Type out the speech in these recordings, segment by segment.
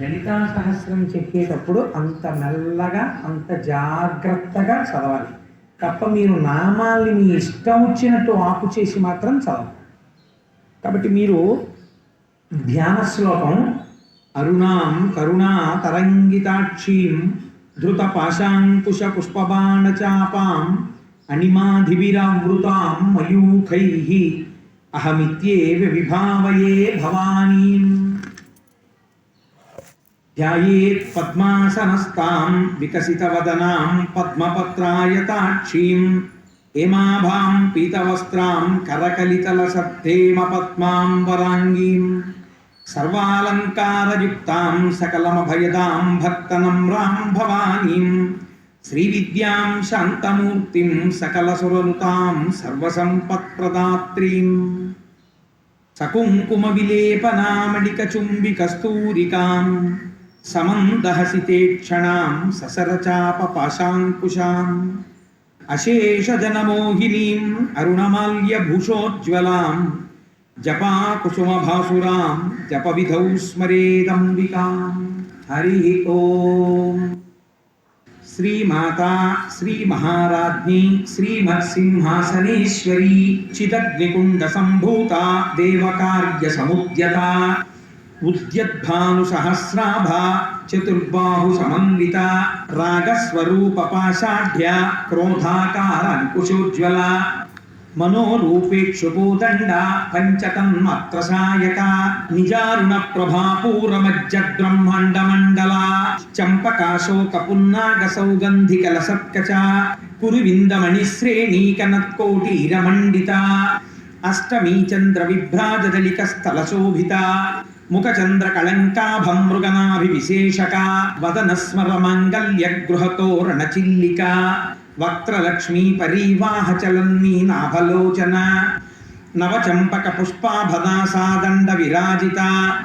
లలితా సహస్రం చెప్పేటప్పుడు అంత మెల్లగా అంత జాగ్రత్తగా చదవాలి. తప్ప మీరు నామాల్ని మీ ఇష్టం వచ్చినట్టు ఆపు చేసి మాత్రం చదవాలి. కాబట్టి మీరు ధ్యాన శ్లోకం అరుణాం కరుణా తరంగితాక్షీం ధృత పాశాంకుశ పుష్పబాణచాపాం అణిమాధివిరావృతాం మయూఖై అహమిత్యే విభావయే భవానీం. ధ్యాయేత్ పద్మాసనస్తాం వికసితవదనాం పద్మపత్రాయతాక్షీం హేమాభాం పీతవస్త్రాం కరకలితలసత్తేమ పద్మాం వరాంగీం సర్వాలంకారయుక్తాం సకలమభయదాం భక్తనమ్రాం భవానీం శ్రీవిద్యాం శాంతమూర్తిం సకలసురనుతాం సర్వసంపత్ప్రదాత్రీం సకుంకుమవిలేపనామడికచుంబికస్తూరికాం समं दहसि ते क्षणां ससरचापपाशाङ्कुशाम् अशेषजनमोहिनीम् अरुणमाल्यभूषोज्ज्वलां, जपाकुसुमभासुरां, जपविधौ स्मरेदम्बिकाम्। हरिः ॐ श्रीमाता, श्रीमहाराज्ञी, श्रीमत्सिंहासनेश्वरी चिदग्निकुण्डसम्भूता देवकार्यसमुद्यता। సహస్రాభ చతుర్బాహు సమన్విత రాగస్వరూప పాషాఢ్య క్రోధాకార అంకుశోజ్వల మనోరూపేక్షుభూదండ పంచతన్మత్ర సాయక నిజారుణ ప్రభాపూరమజ్జద్బ్రహ్మాండ మండల చంపకాశోక పున్నాగ సౌగంధిక లసత్కచ ముఖచంద్ర కళంకాభం మృగనాభి విశేషక వదన స్మర వక్త్రలక్ష్మీ పరీవాహ చలన్మీ నాభలోచన నవచంపక పుష్పాభదాసాదండ విరాజిత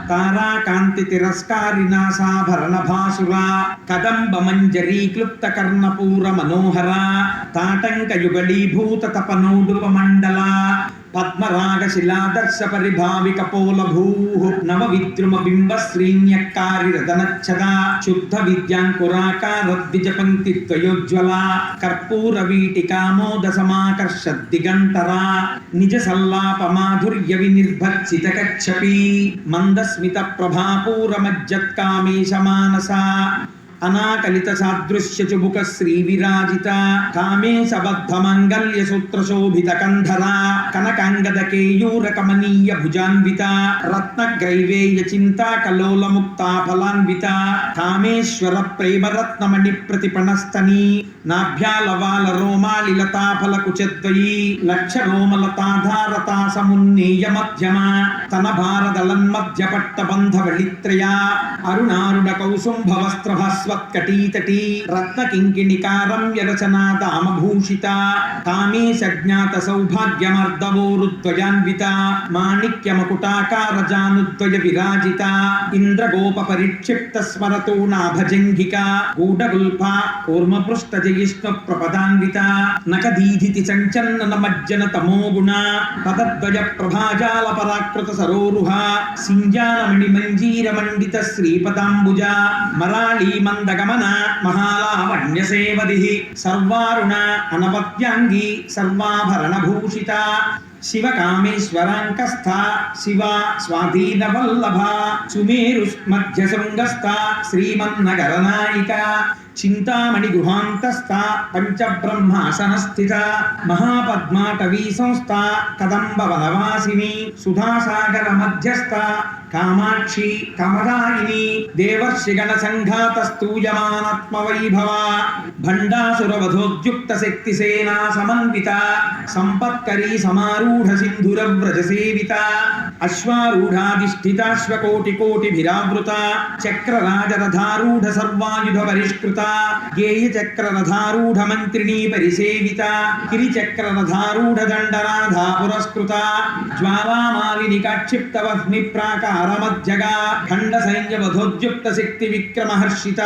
తారాకాంతి తిరస్కారినాసాభరణ భాసుర కదంబ మంజరీ క్లుప్త కర్ణపూర మనోహర తాటంక యుగళీభూత తపనోడుప మండల పద్మరాగ శిలాదర్శ పరిభావిక పోల భూ నవ విద్రుమ బింబ శ్రీన్యక్కారి రదనచ్చద శుద్ధ విద్యాంకురాకార ద్విజ పంక్తి త్వయోజ్వల కర్పూర వీటికామోద సమాకర్ష దిగంతర నిజ సల్లాప మాధుర్య వినిర్భర్చిత కచ్చపి మందస్మిత ప్రభాపూర మజ్జత్కామేశ మానస అనాకలిత సాదృశ్య చుబుక శ్రీ విరాజిత కామే సబద్ధ మంగళ్య సూత్ర శోభిత కంధర కనకాంగద కేయూర కమనీయ భుజాన్విత రత్న గ్రైవేయ చింతా కలోల ముక్తా ఫలాన్విత కామేశ్వర ప్రేమ రత్నమణి ప్రతిపణస్తని నాభ్యాలవాల రోమాలి లతాఫల కుచద్వయీ లక్ష రోమలతాధారతా సమున్నేయ మధ్యమ తన భారదలన్మధ్య పట్ట బంధ వళిత్రయ అరుణారుణ కౌసుంభ శాశ్వత్కటీతటీ భాస్వత్కటీతటీ రత్న కింకిణికారం దామభూషిత కామే సజ్ఞాత సౌభాగ్యమర్దవోరుద్వయాన్విత మాణిక్యమకుటాకార జానుద్వయ విరాజిత ఇంద్రగోప పరిక్షిప్త స్మరతో నాభజంఘిక. గూఢగుల్ఫ కూర్మపృష్ట జయిష్ణ ప్రపదాన్విత నకదీధితి సంచన్న మజ్జన తమోగుణ పదద్వయ ప్రభాజాల పరాకృత సరోరుహ సింజానమణి మంజీర మండిత శ్రీపదాంబుజ మరాళీ మందగమన మహాలావణ్యసేవది సర్వారుణ అనపత్యాంగి సర్వాభరణ భూషిత శివ కామేశ్వరాంకస్థ శివ స్వాధీన సుమేరు మధ్య శృంగస్థ శ్రీమన్నగర నాయిక చింతామణి గుహాంతస్థ పంచబ్రహ్మాసనస్థిత మహాపద్మాటవీ సంస్థ కదంబ వనవాసిని సుధాసాగర మధ్యస్థ కామాక్షి కమదాయిని దేవర్షిగణ సంఘాత స్తూయమానాత్మ వైభవ భండాసుర శక్తి సేనా సమన్విత సంపత్కరీ సమారూఢ సింధుర వ్రజ సేవిత అశ్వారూఢాధిష్ఠితాశ్వకోటి కోటి విరావృత చక్రరాజరథారూఢ సర్వాయుధ పరిష్కృత గేయచక్రరథారూఢమంత్రిణీ పరిసేవిత గిరిచక్రరథారూఢదండరాధా పురస్కృత జ్వాలామాలిని కాక్షిప్తవహ్ని ప్రాకారమధ్యగా ఖండ సైన్యవధోద్యుక్త శక్తి విక్రమహర్షిత హర్షిత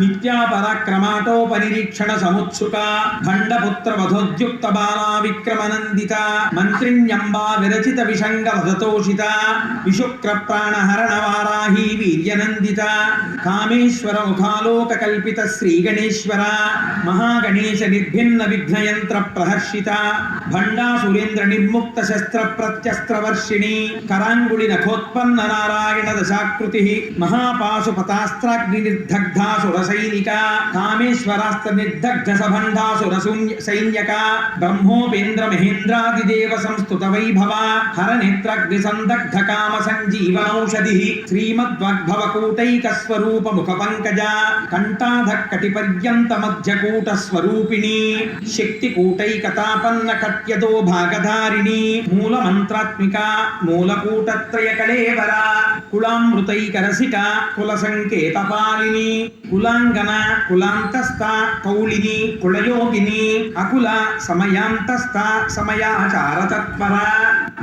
నిత్యా పరాక్రమాటోపనిరీక్షణ సముత్సుక ఖండపుత్ర వధోద్యుక్త బాలా విక్రమనందిత మంత్రిణ్యంబా విరచిత విషంగ వధతోషిత విశుక్ర ప్రాణహరణ వారాహీ వీర్యనందిత కామేశ్వర ముఖాలోక కల్పిత శ్రీగణేశ్వర మహాగణేశ నిర్భిన్న విఘ్నయంత్ర ప్రహర్షిత భండా సురేంద్ర నిర్ముక్త శస్త్ర ప్రత్యస్త్రవర్షిణి కరాంగుళి నఖోత్పన్న నారాయణ దశాకృతి మహాపాశు పతాస్త్రాగ్ని నిర్దగ్ధాసుర సైనిక కామేశ్వరాస్త్ర నిర్దగ్ధ సభండాసుర సైన్యక బ్రహ్మోపేంద్ర మహేంద్రాదిదేవ సంస్థుత వైభవ హర నేత్రగ్ని సందగ్ధ కామ సంజీవనౌషధి శ్రీమద్వద్భవ కూటైక స్వరూప ముఖ పంకజ కంఠాధక్ కటి పర్యంత స్వరూపిణి శక్తి కూటైకతాపన్న కట్యదో భాగధారిణి మూల మంత్రాత్మిక మూలకూటత్రయ కళేవర కులామృతైకరసిక కుల సంకేత కులాంగన కులాంతస్థ కౌళిని కులయోగిని అకుల సమయాంతస్థ సమయాచారతత్పర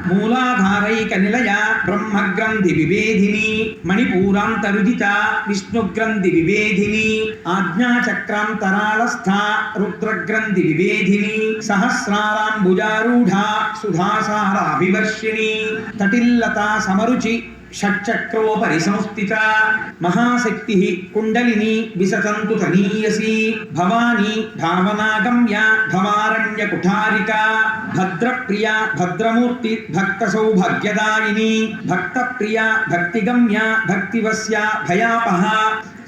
మూలాధారైక నిలయ బ్రహ్మగ్రంథి వివేధిని మణిపూరాంతరుదిత విష్ణుగ్రంథి వివేధిని ఆజ్ఞాచక్రాంతరాళస్థ రుద్రగ్రంథి వివేధిని సహస్రారాంబుజారూఢ సుధాసారాభివర్షిణి తటిల్లత సమరుచి షట్చక్రోపరి సంస్థిత మహాశక్తి కుండలిని విసతంతు తనీయసి భవాని భావనాగమ్య భవారణ్య కుఠారిక భద్రప్రియ భద్రమూర్తి భక్త సౌభాగ్యదాయిని భక్త ప్రియ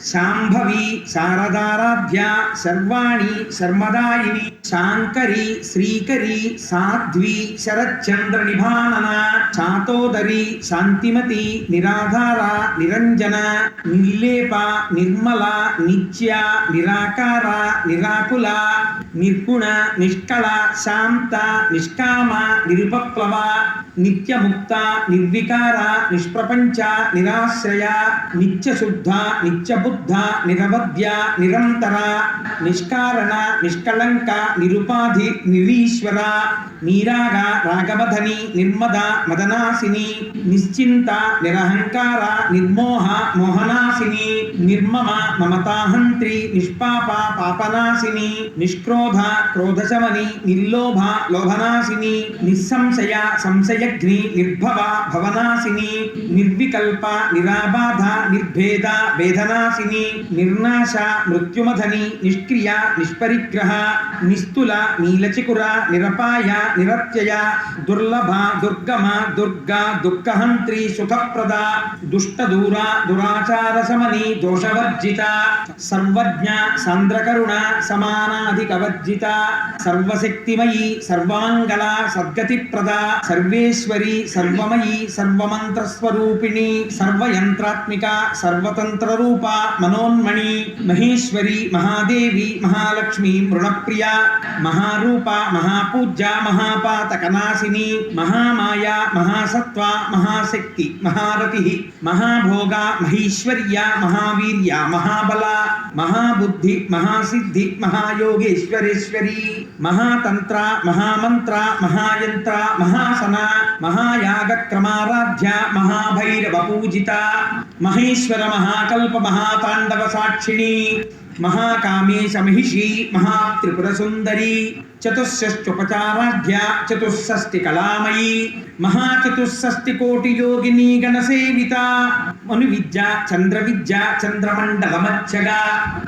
భక్తిగమ్య శారదారాధ్య సర్వాణి శర్మదాయిని శాంకరి శ్రీకరి సాధ్వి శరచంద్ర నిభానన చాతోదరి శాంతిమతి నిరాధార నిరంజన నిర్లేప నిర్మల నిత్య నిరాకార నిరాకుల నిర్గుణ నిష్కళ శాంత నిష్కామ నిరుపప్లవ నిత్యముక్త నిర్వికార నిష్ప్రపంచ నిరాశ్రయ నిత్యశుద్ధ నిత్యపు నిత్యబుద్ధ నిరవధ్య నిరంతర నిష్కారణ నిష్కళంక నిరుపాధి నిరీశ్వర నీరాగ రాగవధని నిర్మద మదనాశిని నిశ్చింత నిరహంకార నిర్మోహ మోహనాశిని నిర్మమ మమతాహంత్రి నిష్పాప పాపనాశిని నిష్క్రోధ క్రోధశమని నిర్లోభ లోభనాశిని నిస్సంశయ సంశయగ్ని నిర్భవ భవనాశిని నిర్వికల్ప నిరాబాధ నిర్భేద వేదనాశిని నిర్నాశ మృత్యుమధని నిష్క్రియ నిష్పరిగ్రహ నిస్తుల నీలచికుర నిరపాయ నిరత్యయ దుర్లభ దుర్గమ దుర్గా దుఃఖహంత్రి సుఖప్రద దుష్టదూర దురాచార సమని దోషవర్జిత సర్వజ్ఞ సాంద్రకరుణ సమానాధికవర్జిత సర్వశక్తిమయీ సర్వాంగళ సద్గతిప్రద సర్వేశ్వరి సర్వమయీ సర్వమంత్రస్వరూపిణి సర్వయంత్రాత్మిక సర్వతంత్ర मनोन्मणि महेश्वरी, महादेवी, महालक्ष्मी, मृणप्रिया, महारूपा, महापूज्या, महापातकनाशिनी, महामाया महासत्वा महाशक्ति, महारतिः, महाभोगा, महीश्वर्या, महावीर्या, महाबला, महाबुद्धि, महासिद्धि, महायोगेश्वरेश्वरी, महातन्त्रा, महामन्त्रा, महायन्त्रा, महासना, महायागक्रमाराध्या, महाभैरवपूजिता, महेश्वर महाकल्प महा తాండవ సాక్షిణి మహాకామేశ మహిషి మహాత్రిపుర సుందరి చతుషష్ట్యుపచారాధ్య చతుషష్టి కళామయీ మహాచతుషష్టి కోటి యోగిని గణసేవిత. మను విద్య చంద్ర విద్య చంద్రమండలమచ్చగా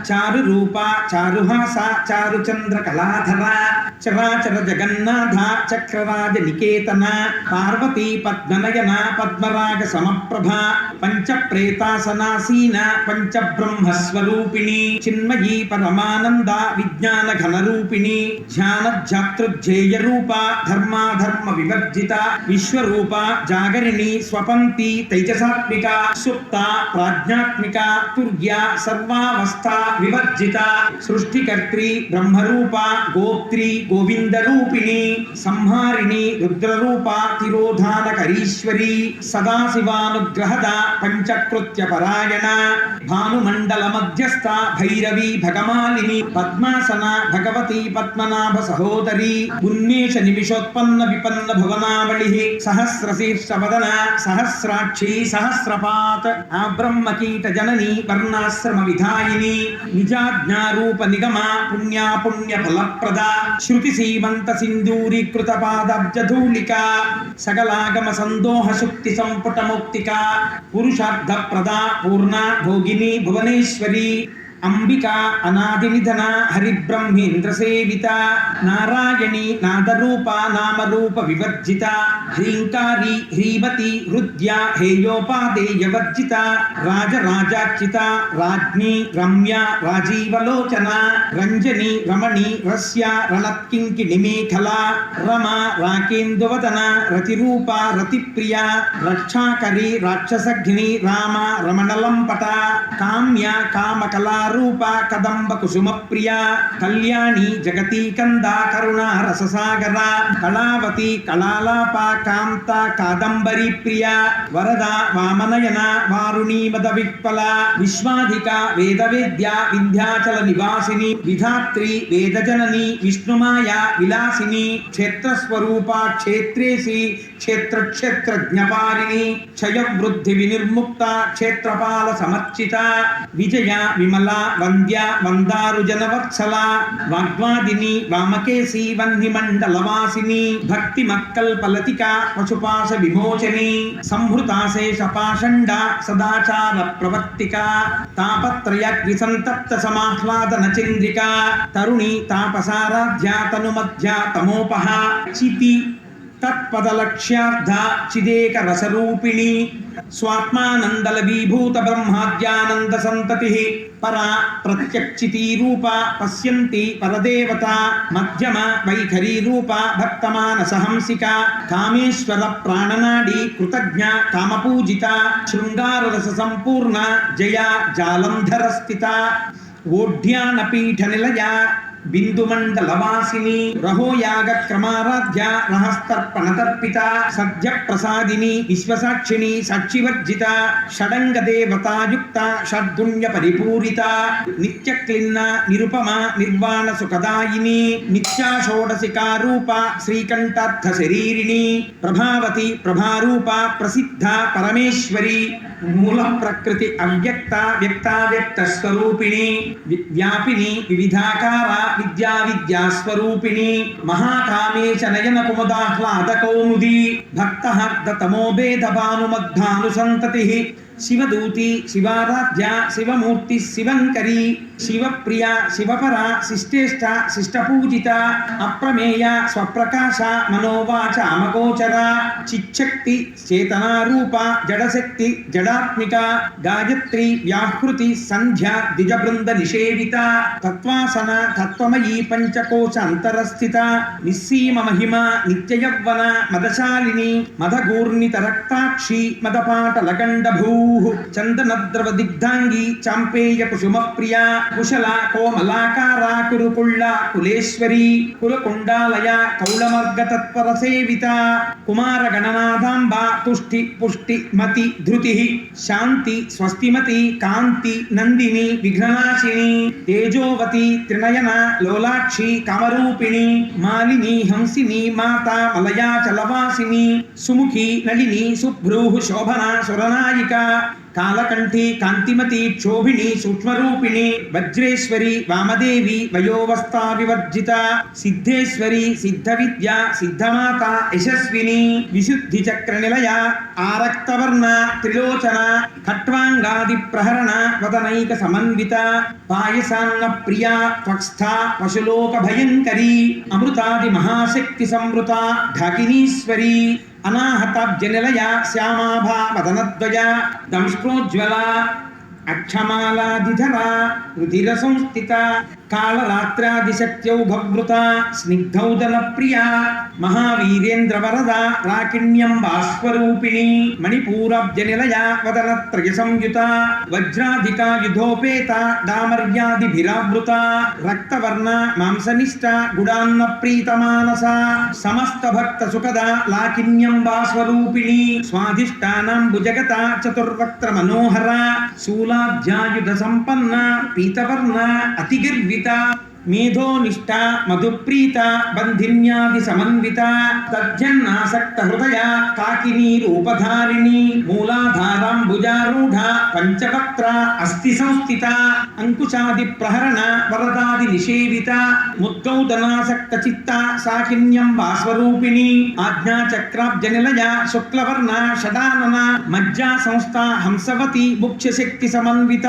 చారు రూప చారుహాస చారు చంద్ర కళాధర చరాచర జగన్నాథ చక్రరాజ నికేతన పార్వతీ పద్మనయన పద్మరాగ సమప్రభ పంచ ప్రేతాసనాసీన పంచ బ్రహ్మస్వరూపిణి చిన్మయీ పరమానంద విజ్ఞాన ఘనరూపిణి ధ్యాన ధ్యాతృధ్యేయ రూప ధర్మాధర్మ వివర్జిత విశ్వరూప జాగరిణి స్వపంతి తైజసాత్మిక సుప్త ప్రాజ్ఞాత్మిక తుర్య సర్వావస్థ వివర్జిత సృష్టికర్త్రి బ్రహ్మరూప గోప్త్రి గోవిందరూపిణి సంహారిణి రుద్రరూప తిరోధానకరీశ్వరి సదాశివానుగ్రహద పంచకృత్య పరాయణ భానుమండల మధ్యస్థ భైరవి భగమాలిని పద్మాసన భగవతి పద్మనాభ సహోదరి ఉన్మేష నిమిషోత్పన్న విపన్న భువనావళి సహస్రశీర్ష వదన సహస్రాక్షి సహస్రపాత్ ఆ బ్రహ్మకీట జనని వర్ణాశ్రమ విధాయిని నిజాజ్ఞారూప నిగమ పుణ్యా పుణ్య ఫలప్రద శృతి సీమంత సింధూరీకృత పాదబ్జధూళిక సకలాగమ సందోహ శుక్తి సంపుట ముక్తిక పురుషార్థ ప్రదా పూర్ణ భోగిని భువనేశ్వరి. అంబికా అనాది నిధన హరిబ్రహ్మేంద్ర సేవిత నారాయణి నాదరూప నామరూప వివర్జిత హ్రీంకారి హ్రీమతి హృద్య హేయోపాదేయవర్జిత రాజరాజార్చిత రాజ్ఞి రమ్య రాజీవలోచన రంజని రమణి రస్య రణత్కింకిణి మేఖల రమ రాకేందువదన రతిరూప రతిప్రియ రక్షాకరి రాక్షసఘ్ని రామ రమణలంపట కామ్య రూపా కదంబ కుసుమ ప్రియ కళ్యాణి జగతి కందా కరుణ రససాగర కళావతి కళాలాప కాంత కాదంబరి ప్రియ వరద వామనయన వారుణీ మద విక్పల విశ్వాధిక వేద వేద్య వింధ్యాచల నివాసిని విధాత్రి వేదజనని విష్ణుమాయ విలాసిని క్షేత్రస్వరూప క్షేత్రేసి క్షేత్రక్షేత్రజ్ఞపారిణి జ్ఞపారిణి క్షయ వృద్ధి వినిర్ముక్త క్షేత్రపాల సమర్చిత విజయ విమలా వంద్య వందారుజలవత్సల వాగ్వాదిని వామకేశి వందిమండలవాసిని భక్తి మక్కల్ పలతిక పశుపాశ విమోచని సంహృతాశేష పాషండ సదాచార ప్రవర్తిక తాపత్రయ విసంతప్త సమాహ్లాదన చంద్రిక తరుణి తాపసారాధ్య తనుమధ్య తమోపహ చితి తత్పదలక్ష్యార్థ చిదేక రసరూపిణి స్వాత్మానందల విభూత బ్రహ్మాద్యానంద సంతతి పరా ప్రత్యక్షితీ రూప పశ్యంతి పరదేవత మధ్యమ వైఖరీ రూప భక్తమానసహంసిక కామేశ్వర ప్రాణనాడి కృతజ్ఞ కామపూజిత శృంగారరస సంపూర్ణ జయ జాలంధర స్థిత ఓఢ్యానపీఠ నిలయ బిందుమండలవాసిని రహోయాగ క్రమారాధ్య రహస్తర్పణ తర్పిత సద్య ప్రసాదిని విశ్వసాక్షిని సాక్షివర్జిత షడంగ దేవతాయుక్త షడ్గుణ్య పరిపూరిత నిత్య క్లిన్న నిరుపమ నిర్వాణ సుఖదాయిని నిత్యా షోడశికారూప శ్రీకంఠార్థ శరీరిణి ప్రభావతి ప్రభారూప ప్రసిద్ధ పరమేశ్వరి మూల ప్రకృతి అవ్యక్త వ్యక్తావ్యక్త స్వరూపిణి వ్యాపిని వివిధాకార విద్యా విద్యాస్వరూపిణి మహాకామే చ నయన కుమదాహ్లాద కౌముది భక్త తమోభేద భానుమద్ధాను సంతతి శివదూతి శివారాధ్య శివమూర్తి శివంకరీ శివప్రియ శివపర శిష్టేష్ట శిష్టపూజిత అప్రమేయ స్వప్రకాశ మనోవాచ అమగోచర చిచ్చక్తి చేతనారూప జడశక్తి జడాత్మిక గాయత్రి వ్యాహృతి సంధ్య ద్విజబృంద నిషేవిత తత్వాసన తత్వమయీ పంచకోశ అంతరస్థిత నిస్సీమ మహిమ నిత్యయవ్వన మదశాలిని మదగూర్ణిత రక్తాక్షి మదపాటలగండ భూ చందనద్రవ దిగ్ధాంగి చాంపేయ కుసుమ ప్రియ కుశల కోమలాకార కురుకుళ్ళ కులేశ్వరి కులకుండాలయ కౌళమర్గ తత్పర సేవిత కుమార గణనాథాంబ తుష్టి పుష్టి మతి ధృతి శాంతి స్వస్తిమతి కాంతి నందిని విఘ్ననాశిని తేజోవతి త్రినయన లోలాక్షి కమరూపిణి మాలిని హంసిని మాత మలయాచలవాసిని సుముఖి నళిని సుభ్రూః శోభన సురనాయిక కాలకంఠి కాంతిమతి క్షోభిణి సూక్ష్మరూపిణి వజ్రేశ్వరి వామదేవి వయోవస్థా వివర్జిత సిద్ధేశ్వరి సిద్ధ విద్య సిద్ధమాత యశస్విని విశుద్ధి చక్ర నిలయ ఆరక్తవర్ణ త్రిలోచన ఖట్వాంగాది ప్రహరణ వదనైక సమన్విత పాయసాన్న ప్రియ త్వక్స్థ పశులోక భయంకరి అమృతాది మహాశక్తి సంవృత ఢాకినీశ్వరి అనాహతాబ్జనిలయ శ్యామాభా వదనద్వయ దంష్ట్రోజ్వల అక్షమాలాదిధర రుధిర సంస్థిత కాళరాత్రాదిశక్త్యౌ భవృత స్నిగ్ధౌదన ప్రియా మహావీరేంద్ర వరద రాకిణ్యం బాష్పరూపిణి మణిపూరబ్జనిలయ వదన త్రయ సంయుత వజ్రాధికా యుధోపేత డామర్యాదిభిరావృత రక్తవర్ణ మాంసనిష్ట గుడాన్న ప్రీతమానస సమస్త భక్త సుఖద లాకిన్యం బాస్వరూపిణి స్వాధిష్టానం భుజగత చతుర్వక్త్ర మనోహర శూలాధ్యాయుధ సంపన్న పీతవర్ణ Ahorita మేధోనిష్ట మధుప్రీత బంధిన్యాది సమన్విత తజ్జన్నాసక్త హృదయ కాకినీ రూపధారిణి మూలాధారాంబుజారూఢ పంచవక్త్ర అస్థి సంస్థిత అంకుశాది ప్రహరణ వరదాది నిషేవిత ముద్గౌదనాసక్త చిత్త సాకిన్యం వాస్వరూపిణి ఆజ్ఞా నిలయ శుక్లవర్ణ షడానన మజ్జా సంస్థ హంసవతి ముఖ్యశక్తి సమన్విత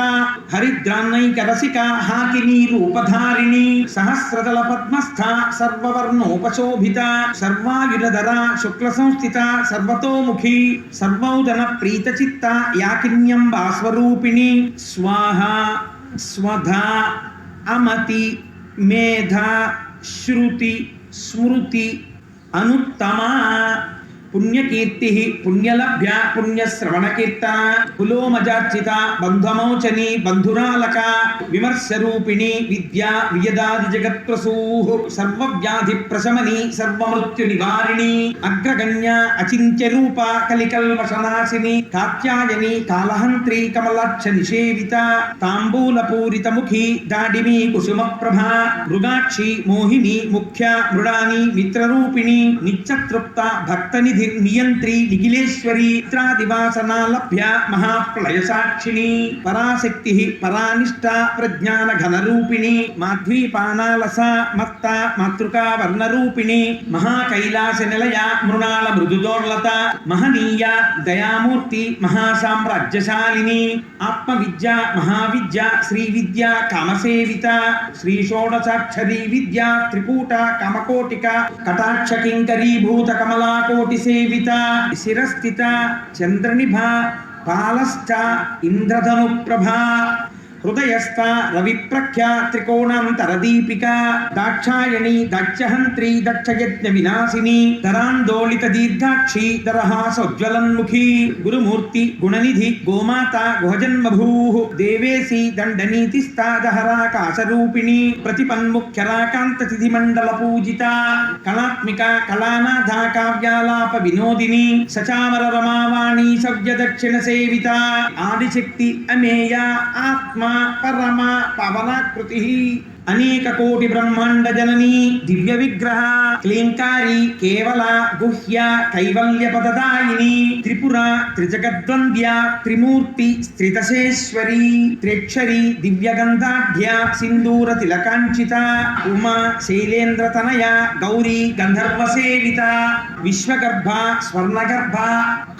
హరిద్రాన్నైక రసిక హాకినీ రూపధారిణి సహస్రదళ పద్మస్థ సర్వవర్ణోపశోభిత సర్వాయుధర శుక్ల సంస్థిత సర్వతోముఖి సర్వౌదన ప్రీతచిత్త యాకిన్యం వాస్వరూపిణి స్వాహ స్వధ అమతి మేధ శృతి స్మృతి అనుత్తమా. పుణ్యకీర్తి పుణ్యలభ్య పుణ్యశ్రవణకీర్తన కులోమజార్చిత బంధమోచని బంధురాలక విమర్శరూపిణి విద్యా వియదాది జగత్ప్రసూ సర్వవ్యాధి ప్రశమని సర్వమృత్యు నివారిణి అగ్రగణ్య అచింత్య రూప కలికల్వశనాశిని కాత్యాయని కాలహంత్రి కమలాక్ష నిషేవిత తాంబూల పూరిత ముఖి దాడిమి కుసుమ ప్రభా మృగాక్షి మోహిని ముఖ్య మృడాని మిత్రరూపిణి నిత్యతృప్త భక్తనిధి నియంత్రి నిఖిలేశ్వరి చిత్రాదివాసనా లభ్య మహాప్రళయ సాక్షిణి పరాశక్తి పరానిష్ట ప్రజ్ఞాన ఘనరూపిణి మాధ్వీపానాలస మత్త మాతృకా వర్ణరూపిణి మహాకైలాస నిలయ మృణాల మృదుదోర్లత మహనీయ దయామూర్తి మహాసామ్రాజ్యశాలిని ఆత్మవిద్య మహావిద్య శ్రీ విద్య కామసేవిత శ్రీ షోడసాక్షరీ విద్య త్రికూట కమకోటిక కటాక్ష కింకరీభూత కమలాకోటి సేవిత శిరస్థిత చంద్రనిభ పాలశ్చ ఇంద్రధను ప్రభా హృదయస్థ రవిప్రఖ్య త్రికోణాంతరదీపిక దాక్షాయణి దక్షహంత్రి దక్షయజ్ఞ వినాశిని ధరాందోళిత దీర్ఘాక్షి దరహాసోజ్వలన్ముఖి గురుమూర్తి గుణనిధి గోమాత గుహజన్మభూ దేవేసి దండనీతిస్తాదహరాకాశరూపిణి ప్రతిపన్ముఖ్యరాకాంత తిథి మండల పూజిత కళాత్మిక కళానాథ కావ్యాలాప వినోదిని సచామర రమావాణి సవ్య దక్షిణ సేవిత ఆదిశక్తి అమేయ ఆత్మ పరమ పవనాకృతి అనేక కోటి బ్రహ్మాండ జనని దివ్య విగ్రహ క్లీంకారి కేవల గుహ్య కైవల్య పదదాయిని త్రిపుర త్రిజగద్వంద్య త్రిమూర్తి స్థితశేశ్వరి త్రిక్షరి దివ్య గంధాఢ్య సింధూర తిలకాంక్షిత ఉమా శైలేంద్ర తనయ గౌరీ గంధర్వ సేవిత విశ్వగర్భ స్వర్ణగర్భ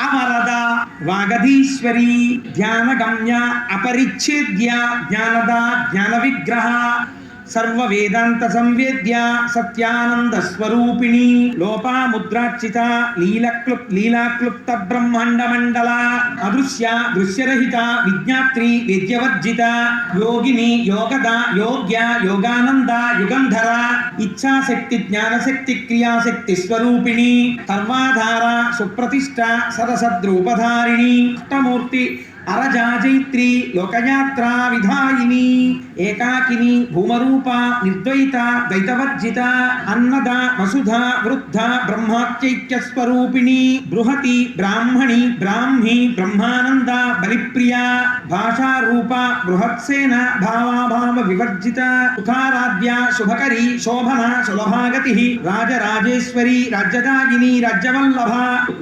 అమరద వాగధీశ్వరి ధ్యానగమ్య అపరిచ్ఛేద్య జ్ఞానద జ్ఞాన విగ్రహ సర్వవేదాంత సంవేద్య సత్యానంద స్వరూపిణి లోపాముద్రార్చిత లీలక్లుప్ లీలాక్లుప్త బ్రహ్మాండ మండల అదృశ్య దృశ్యరహిత విజ్ఞాత్రి విద్యవర్జిత యోగిని యోగద యోగ్య యోగానంద యుగంధర ఇచ్ఛాశక్తి జ్ఞానశక్తి క్రియాశక్తి స్వరూపిణి కర్మాధార సుప్రతిష్ట సరసద్రూపధారిణి అష్టమూర్తి అరజాజైత్రి లోకయాత్ర విధాయిని ఏకాకిని భూమరూప నిర్ద్వైత ద్వైతవర్జిత అన్నద వసుధ వృద్ధ బ్రహ్మాత్యైక్య స్వరూపిణి బృహతి బ్రాహ్మణి బ్రాహ్మి బ్రహ్మానంద బలిప్రియ భాషారూప బృహత్సేన భావాభావ వివర్జిత సుఖారాధ్య శుభకరి శోభన సులభాగతి రాజరాజేశ్వరి రాజ్యదాగిని రాజ్యవల్లభ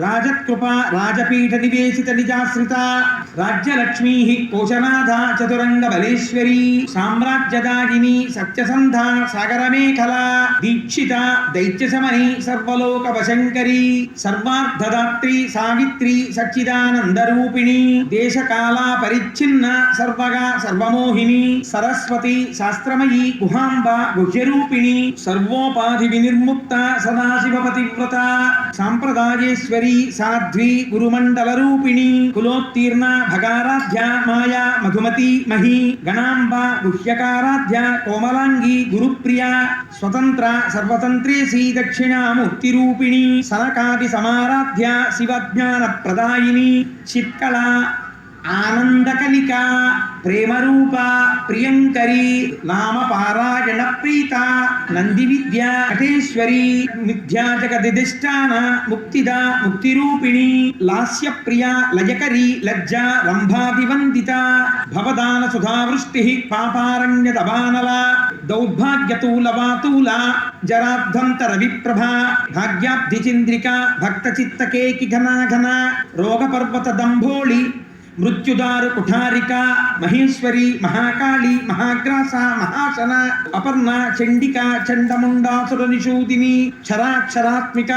రాజకృప రాజపీఠ నివేశిత నిజాశ్రిత రాజ్యలక్ష్మీ కోశనాథ చతురంగ బలేశ్వరీ సామ్రాజ్యదాయిని సత్యసంధ సాగరమేఖల దీక్షిత దైత్యశమని సర్వలోక వశంకరి సర్వార్థదాత్రి సావిత్రి సచ్చిదానందరూపిణి దేశకాల పరిచ్ఛిన్న సర్వగా సర్వమోహిని సరస్వతి శాస్త్రమయీ గుహాంబ గుహ్యరూపిణి సర్వోపాధి వినిర్ముక్త సదాశివ పతివ్రత సాంప్రదాయేశ్వరి సాధ్వి గురుమండల రూపిణి కులోత్తీర్ణ భగారాధ్య మాయా మధుమతి మహి గణాంబ గుహ్యకారాధ్య కోమలాంగి గురుప్రియ స్వతంత్ర సర్వతంత్రేసి దక్షిణాముక్తిరూపిణి సనకాది సమారాధ్య శివజ్ఞాన ప్రదాయిని చిత్కళ ఆనందకలికా ప్రేమరూప ప్రియంకరి నామ పారాయణ ప్రీత నంది విద్య నటేశ్వరి మిథ్యా జగదిష్టాన ముక్తిద ముక్తిరూపిణి లాస్య ప్రియ లయకరి లజ్జ రంభాదివందిత భవదాన సుధావృష్టి పాపారణ్య దబానల దౌర్భాగ్యతూలవాతూల జరాధ్వంతర విప్రభ భాగ్యాబ్ధి చంద్రిక భక్త చిత్తకేకి ఘన ఘన రోగ దంభోళి మృత్యుదారు కుఠారిక మహేశ్వరి మహాకాళి మహాగ్రాస మహాసన అపర్ణ చండిక చండముండాసుర నిషూదిని క్షరాక్షరాత్మిక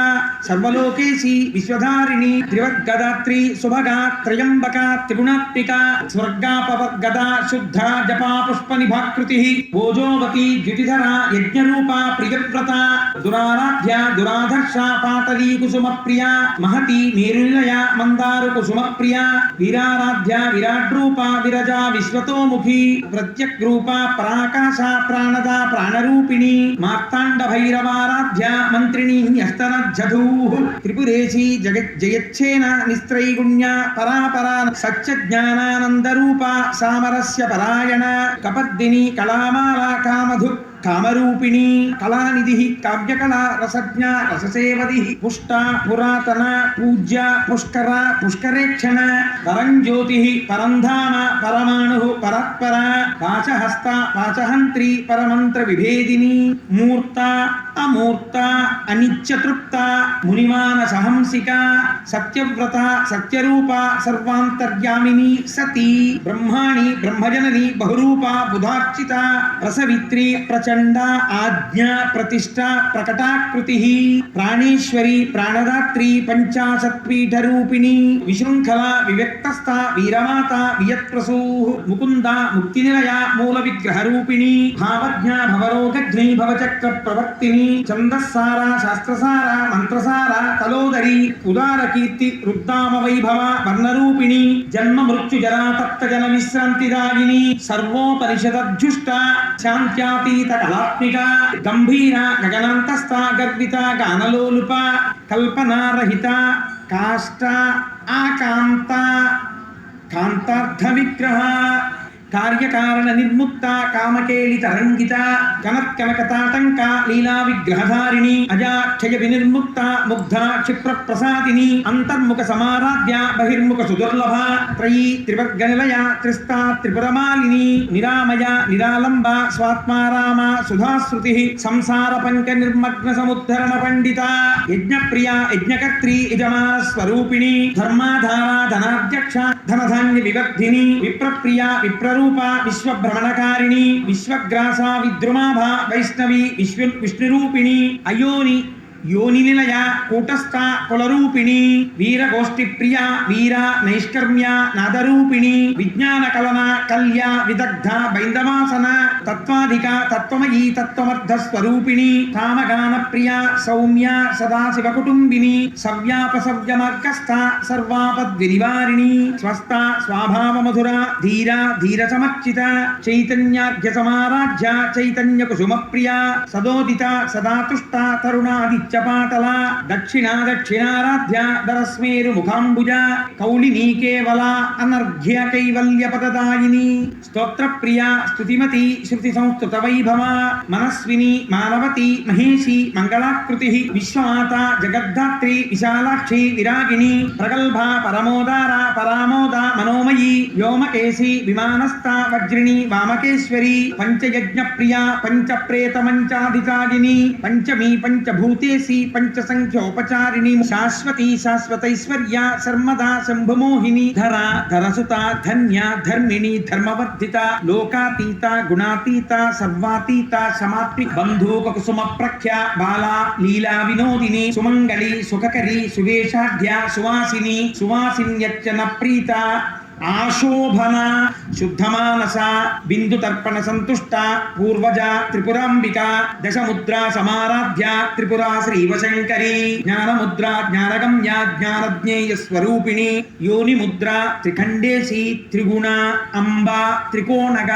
సర్వలోకేశి విశ్వధారిణి త్రివర్గదాత్రి సుభగా త్రయంబక త్రిగుణాత్మిక స్వర్గాపవర్గద శుద్ధ జపా పుష్ప నిభాకృతి ఓజోవతి ద్యుతిధర యజ్ఞరూప ప్రియవ్రత దురారాధ్య దురాధర్ష పాతలీ కుసుమ ప్రియ మహతి మేరులయ మందారు కుసుమ ప్రియ వీరార వీరారాధ్య విరాట్ రూపా విరజా విశ్వతోముఖి ప్రత్యక్ రూపా ప్రాకాశ ప్రాణద ప్రాణరూపిణి మార్తాండ భైరవారాధ్య మంత్రిణి న్యస్తనజ్జధూ త్రిపురేశీ జగత్ జయచ్చేన నిస్త్రైగుణ్య పరాపరా సత్య జ్ఞానానంద రూప సామరస్య పరాయణ కపద్దిని కళామాలా కామధు కామరూపిణి కళానిధి కావ్యకళా రసజ్ఞ రససేవది పుష్ట పురాతన పూజ్య పుష్కర పుష్కరేక్షణ పరంజ్యోతి పరంధామ పరమాణు పరత్పర పాచహస్త పాచహంత్రి పరమంత్ర విభేదిని మూర్త అమూర్త అనిత్యతృప్త మునిమాన సహంసిక సత్యవ్రత సత్యరూప సర్వాంతర్యామిని సతీ బ్రహ్మాణి బ్రహ్మజనని బహురూప బుధార్చిత రసవిత్రి ప్రచండ ఆజ్ఞ ప్రతిష్ట ప్రకటాకృతి ప్రాణేశ్వరి ప్రాణదాత్రి పంచాశత్పీఠ రూపిణి విశృంఖల వివ్యక్తస్థ వీరమాత వియత్ప్రసూ ముకుంద ముక్తినిలయ మూల విగ్రహ రూపిణి భావజ్ఞ భవరోగజ్ఞి భవచక్ర ప్రవర్తిని ఛందస్సార శాస్త్రసార మంత్రసార తలోదరి ఉదార కీర్తి రుద్దామ వైభవ వర్ణరూపిణి జన్మ మృత్యు జరా తప్త జన విశ్రాంతిదాయిని సర్వోపనిషదధ్యుష్ట శాంత్యాతీత కళాత్మిక గంభీర గగనాంతస్థ గర్విత గానలోలుప కల్పనారహిత కాష్ట ఆకాంత కాంతార్థ విగ్రహ కార్యకారణ నిర్ముక్త కామకేళిత రంగిత కనత్కనకతాటంక లీలా విగ్రహధారిణి అజాక్షయ వినిర్ముక్త ముగ్ధ క్షిప్ర ప్రసాదిని అంతర్ముఖ సమారాధ్య బహిర్ముఖ సుదుర్లభ త్రయీ త్రివర్గనిలయ త్రిస్తా త్రిపురమాలిని నిరామయ నిరాలంబ స్వాత్మారామ సుధాశ్రుతి సంసార పంక నిర్మగ్న సముద్ధరణ పండిత యజ్ఞప్రియ యజ్ఞకర్త్రి యజమా స్వరూపిణి ధర్మాధారా ధనాధ్యక్ష ధనధాన్య వివర్ధిని విప్రప్రియ విప్రరూ విశ్వరూప విశ్వభ్రమణకారిణి విశ్వగ్రాస విద్రుమాభ వైష్ణవి విశ్వ విష్ణురూపిణి అయోని యోని కూటస్థ కులరూపిణి వీరగోష్ఠి ప్రియ వీర నైష్కర్మ్య నాదరూపిణి విజ్ఞాన కలన కల్య విదగ్ధ బైందవాసన తత్వాధిక తత్వమయీ తత్వమర్థ స్వరూపిణి కామగాన ప్రియ సౌమ్య సదాశివ కుటుంబిని సవ్యాపసవ్య మార్గస్థ సర్వాపద్వినివారిణి స్వస్థ స్వాభావ మధుర ధీర ధీర సమర్చిత చైతన్యార్ఘ్య సమారాధ్య చైతన్య కుసుమ ప్రియ సదోదిత సదాతుష్ట తరుణాదిత్య పంచపాతల దక్షిణ దక్షిణారాధ్య దరస్మేరు ముఖాంబుజ కౌలినీ కేవల అనర్ఘ్య కైవల్య పదదాయిని స్తోత్ర ప్రియ స్తుతిమతి శృతి సంస్కృత వైభవ మనస్విని మానవతి మహేషి మంగళాకృతి విశ్వమాత జగద్ధాత్రి విశాలాక్షి విరాగిణి ప్రగల్భ పరమోదార పరామోద మనోమయీ వ్యోమకేశి విమానస్థ వజ్రిణి వామకేశ్వరి పంచయజ్ఞ ప్రియ పంచ ప్రేత మంచాధికారిణి పంచమీ పంచభూతేసి పంచ సంఖ్యోపచారిణి శాశ్వతి శాశ్వతైశ్వర్య సర్మదా శంభుమోహిని ధర ధరసుత ధన్య ధర్మిణి ధర్మవర్ధిత లోకాతీత గుణాతీత సర్వాతీత సమాత్మి బంధూక కుసుమ ప్రఖ్య బాలా లీలా వినోదిని సుమంగళి సుఖకరి సువేషాఢ్య సువాసిని సువాసిన్యచ్చన ప్రీత ఆశోభన శుద్ధమానస బిందు తర్పణ సంతుష్ట పూర్వజ త్రిపురాంబిక దశముద్ర సమారాధ్య త్రిపురా శ్రీవశంకరి జ్ఞానముద్ర జ్ఞానగమ్య జ్ఞానజ్ఞేయ స్వరూపిణి యోనిముద్ర త్రిఖండేసి త్రిగుణ అంబ త్రికోణగ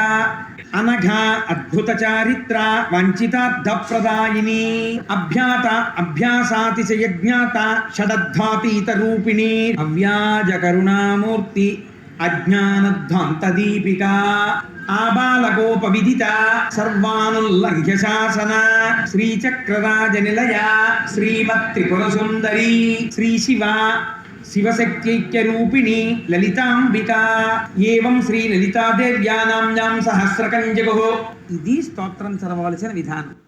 అనఘ అద్భుత చారిత్ర వంచితార్థ ప్రదాయిని అభ్యాత అభ్యాసాతిశయజ్ఞాత షడద్ధాతీత రూపిణి అవ్యాజ కరుణామూర్తి అజ్ఞానధ్వాంత దీపిక ఆబాలగోప విదిత సర్వానుల్లంఘ్య శాసన శ్రీచక్రరాజ నిలయ శ్రీమత్ త్రిపుర సుందరి శ్రీ శివ శివశక్త్యైక్యరూపిణి లలితాంబిక ఏవం శ్రీ లలితాదేవ్యా నామ్యాం సహస్రకంజగు. ఇది స్తోత్రం చదవలసిన విధానం.